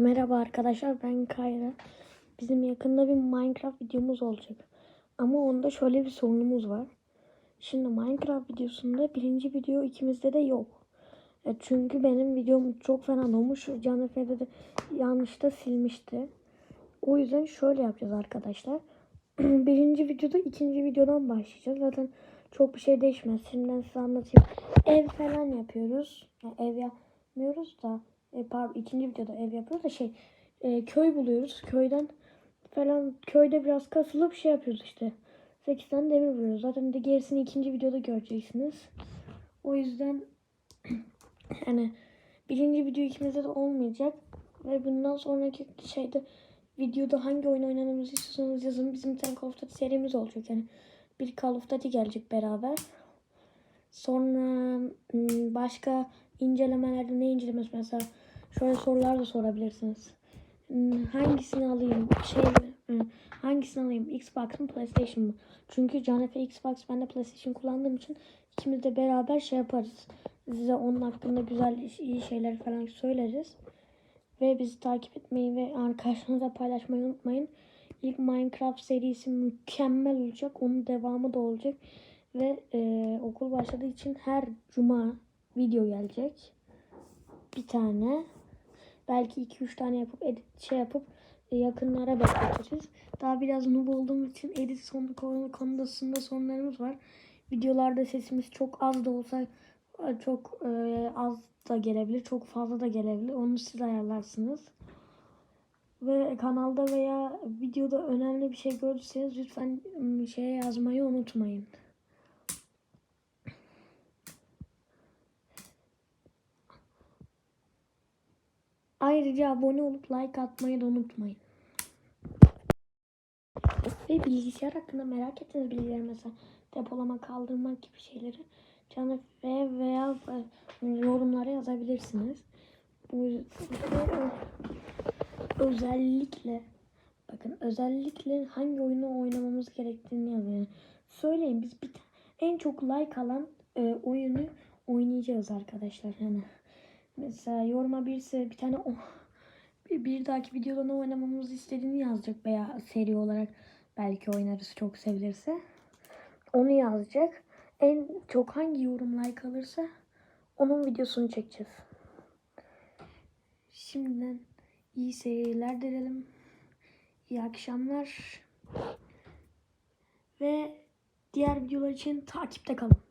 Merhaba arkadaşlar ben Kayra. Bizim yakında bir Minecraft videomuz olacak. Ama onda şöyle bir sorunumuz var. Şimdi Minecraft videosunda birinci video ikimizde de yok. E çünkü benim videom çok fena olmuş. Can Efe'de de yanlışta silmişti. O yüzden şöyle yapacağız arkadaşlar. birinci videoda ikinci videodan başlayacağız. Zaten çok bir şey değişmez. Şimdiden size anlatayım. Ev falan yapıyoruz. Yani ev yapmıyoruz da e, pardon ikinci videoda ev yapıyoruz da şey e, köy buluyoruz. Köyden falan köyde biraz kasılıp şey yapıyoruz işte. 8 tane demir buluyoruz. Zaten de gerisini ikinci videoda göreceksiniz. O yüzden yani birinci video ikimizde de olmayacak. Ve bundan sonraki şeyde videoda hangi oyun oynamamızı istiyorsanız yazın. Bizim Call of Duty serimiz olacak. Yani bir Call of Duty gelecek beraber. Sonra başka incelemelerde ne incelemesi mesela şöyle sorular da sorabilirsiniz. Hangisini alayım? Şey hangisini alayım? Xbox mı PlayStation mı? Çünkü Canefe Xbox ben de PlayStation kullandığım için ikimiz de beraber şey yaparız. Size onun hakkında güzel iyi şeyler falan söyleriz. Ve bizi takip etmeyi ve arkadaşlarınızla paylaşmayı unutmayın. İlk Minecraft serisi mükemmel olacak. Onun devamı da olacak. Ve e, okul başladığı için her cuma video gelecek. Bir tane. Belki 2-3 tane yapıp edit şey yapıp e, yakınlara bekletiriz. Daha biraz noob olduğum için edit son konu, konusunda sorunlarımız var. Videolarda sesimiz çok az da olsa e, çok e, az da gelebilir. Çok fazla da gelebilir. Onu siz ayarlarsınız. Ve kanalda veya videoda önemli bir şey görürseniz lütfen şeye yazmayı unutmayın. Ayrıca abone olup like atmayı da unutmayın. Ve bilgisayar hakkında merak ettiğiniz bilgileri mesela depolama kaldırmak gibi şeyleri canı ve veya yorumlara yazabilirsiniz. Bu özellikle bakın özellikle hangi oyunu oynamamız gerektiğini yazın. Yani söyleyin biz bir en çok like alan e, oyunu oynayacağız arkadaşlar. Yani mesela yoruma birisi bir tane o bir, bir dahaki videoda ne oynamamızı istediğini yazacak veya seri olarak belki oynarız çok sevilirse. Onu yazacak. En çok hangi yorum like alırsa onun videosunu çekeceğiz. Şimdiden iyi seyirler dilerim. İyi akşamlar. Ve diğer videolar için takipte kalın.